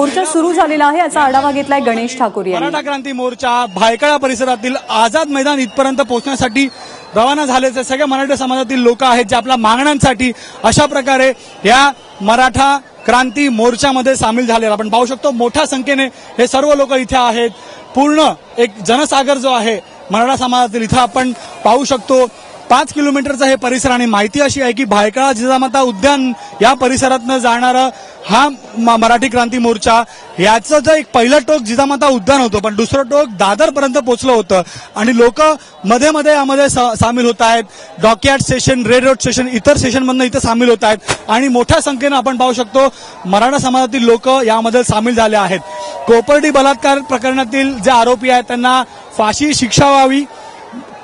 मोर्चा सुरू झालेला आहे याचा आढावा घेतलाय गणेश ठाकूर मराठा क्रांती मोर्चा भायखळा परिसरातील आझाद मैदान इथपर्यंत पोहोचण्यासाठी रवाना झाल्याचे सगळ्या मराठा समाजातील लोक आहेत जे आपल्या मागण्यांसाठी अशा प्रकारे या मराठा क्रांती मोर्चामध्ये सामील झालेला. आपण पाहू शकतो मोठ्या संख्येने हे सर्व लोक इथे आहेत. पूर्ण एक जनसागर जो आहे मराठा समाजातील इथं आपण पाहू शकतो पाच किलोमीटरचा हे परिसर आणि माहिती अशी आहे की भायखळा जिजामाता उद्यान या परिसरातनं जाणारा हा म- मराठी क्रांती मोर्चा याचं जे एक पहिलं टोक जिजामाता उद्यान होतं पण दुसरं टोक दादरपर्यंत पोचलं होतं. आणि लोक मध्ये मध्ये यामध्ये सामील होत आहेत. Dockyard station Red Road station इतर स्टेशनमधनं इथं सामील होत आहेत. आणि मोठ्या संख्येनं आपण पाहू शकतो मराठा समाजातील लोक यामध्ये सामील झाले आहेत. कोपर्डी बलात्कार प्रकरणातील जे आरोपी आहेत त्यांना फाशी शिक्षा व्हावी.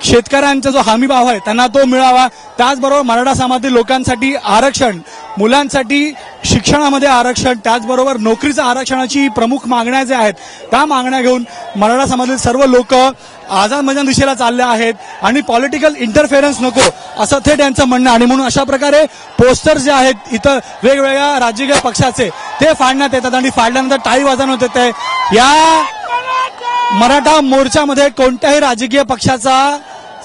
शेतकऱ्यांचा जो हमी भाव आहे त्यांना तो मिळावा. त्याचबरोबर मराठा समाजातील लोकांसाठी आरक्षण मुलांसाठी शिक्षणामध्ये आरक्षण त्याचबरोबर नोकरीचं आरक्षणाची प्रमुख मागण्या ज्या आहेत त्या मागण्या घेऊन मराठा समाजातील सर्व लोक आझाद मैदान दिशेला चालले आहेत. आणि पॉलिटिकल इंटरफेरन्स नको असं थेट यांचं म्हणणं आणि म्हणून अशा प्रकारे पोस्टर्स जे आहेत इथं वेगवेगळ्या राजकीय पक्षाचे ते फाडण्यात येतात. आणि फाडल्यानंतर टाळी वाजवण्यात येते. या मराठा मोर्चामध्ये कोणत्याही राजकीय पक्षाचा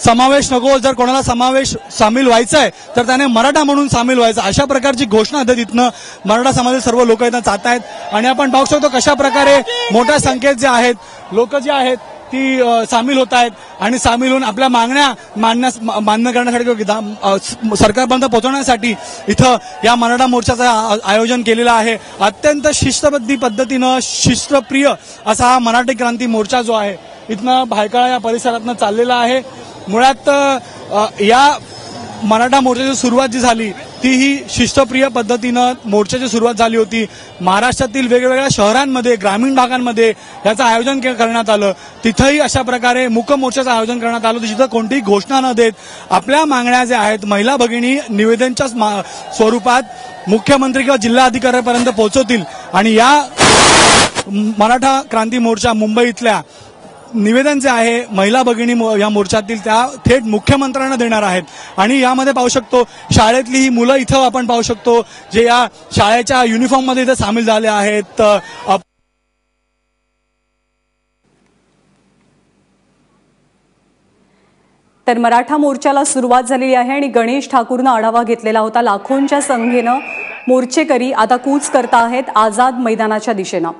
समावेश नको. जर कोणाला समावेश सामील व्हायचा आहे तर त्याने मराठा म्हणून सामील व्हायचं. अशा प्रकारची घोषणा आता तिथनं मराठा समाजातील सर्व लोक इथं जात आहेत आणि आपण पाहू शकतो कशा प्रकारे मोठ्या संख्येत जे आहेत लोक जे आहेत ती सामील होत आहेत आणि सामील होऊन आपल्या मागण्या मानण्यास मान्य करण्यासाठी किंवा सरकारपर्यंत पोहोचवण्यासाठी इथं या मराठा मोर्चाचं आयोजन केलेलं आहे. अत्यंत शिस्तबद्धी पद्धतीनं शिस्तप्रिय असा हा मराठी क्रांती मोर्चा जो आहे इथनं भायकाळा या परिसरातनं चाललेला आहे. मुळात या मराठा मोर्चाची सुरुवात जी झाली तीही शिस्तप्रिय पद्धतीनं मोर्चाची सुरुवात झाली होती. महाराष्ट्रातील वेगवेगळ्या शहरांमध्ये ग्रामीण भागांमध्ये याचं आयोजन करण्यात आलं. तिथंही अशा प्रकारे मुक मोर्चाचं आयोजन करण्यात आलं होतं. जिथं कोणतीही घोषणा न देत आपल्या मागण्या ज्या आहेत महिला भगिनी निवेदनच्या स्वरूपात मुख्यमंत्री किंवा जिल्हाधिकाऱ्यापर्यंत पोहोचवतील. आणि या मराठा क्रांती मोर्चा मुंबई इथल्या निवेदन जे आहे महिला भगिनी या मोर्चातील त्या थेट मुख्यमंत्र्यांना देणार आहेत. आणि यामध्ये पाहू शकतो शाळेतली ही मुलं इथं आपण पाहू शकतो जे या शाळेच्या युनिफॉर्ममध्ये इथं सामील झाले आहेत. तर मराठा मोर्चाला सुरुवात झालेली आहे आणि गणेश ठाकूरनं आढावा घेतलेला होता लाखोंच्या संख्येनं मोर्चेकरी आता कूच करता आहेत आझाद मैदानाच्या दिशेनं.